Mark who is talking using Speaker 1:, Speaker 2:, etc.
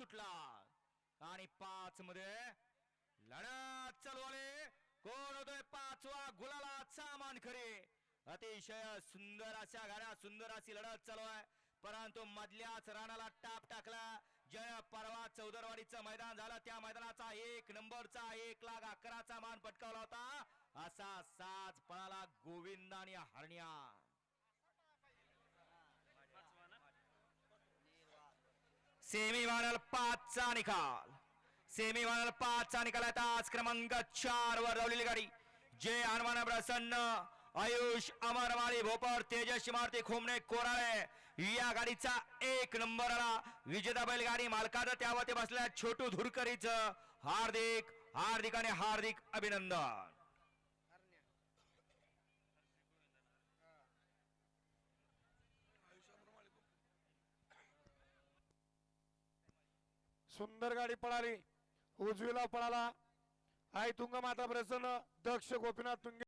Speaker 1: सुटला. आणि पाच मध्ये लढत चालू आले. कोण होतोय पाचवा? गुलालाचा मानकरी अतिशय सुंदर अशा गाड्या सुंदर अशी लढत चालू आहे. परंतु मधल्याच राणाला टाप टाकला. जय परवा चौदरवाडीचं मैदान झालं. त्या मैदानाचा एक नंबरचा एक लाख अकराचा मान पटकावला होता. असा साज पळाला गोविंद आणि हरण्या. सेमी फायनल पाचचा निकाल. सेमी फायनल पाचचा निकाल आता आज क्रमांक चार वर लावलेली गाडी. जय हनुमान प्रसन्न. आयुष अमरवाली भोपर तेजस्वी मारुती खोमणे कोराळे. या गाडीचा एक नंबर आला. विजेता बैलगाडी मालकाचं त्यावरती बसल्या छोटू धुरकरीच हार्दिक हार्दिक आणि हार्दिक अभिनंदन.
Speaker 2: सुंदर गाडी पळाली. उजवीला पळाला. आई तुंग माता प्रसन्न. दक्ष गोपीनाथ तुंगे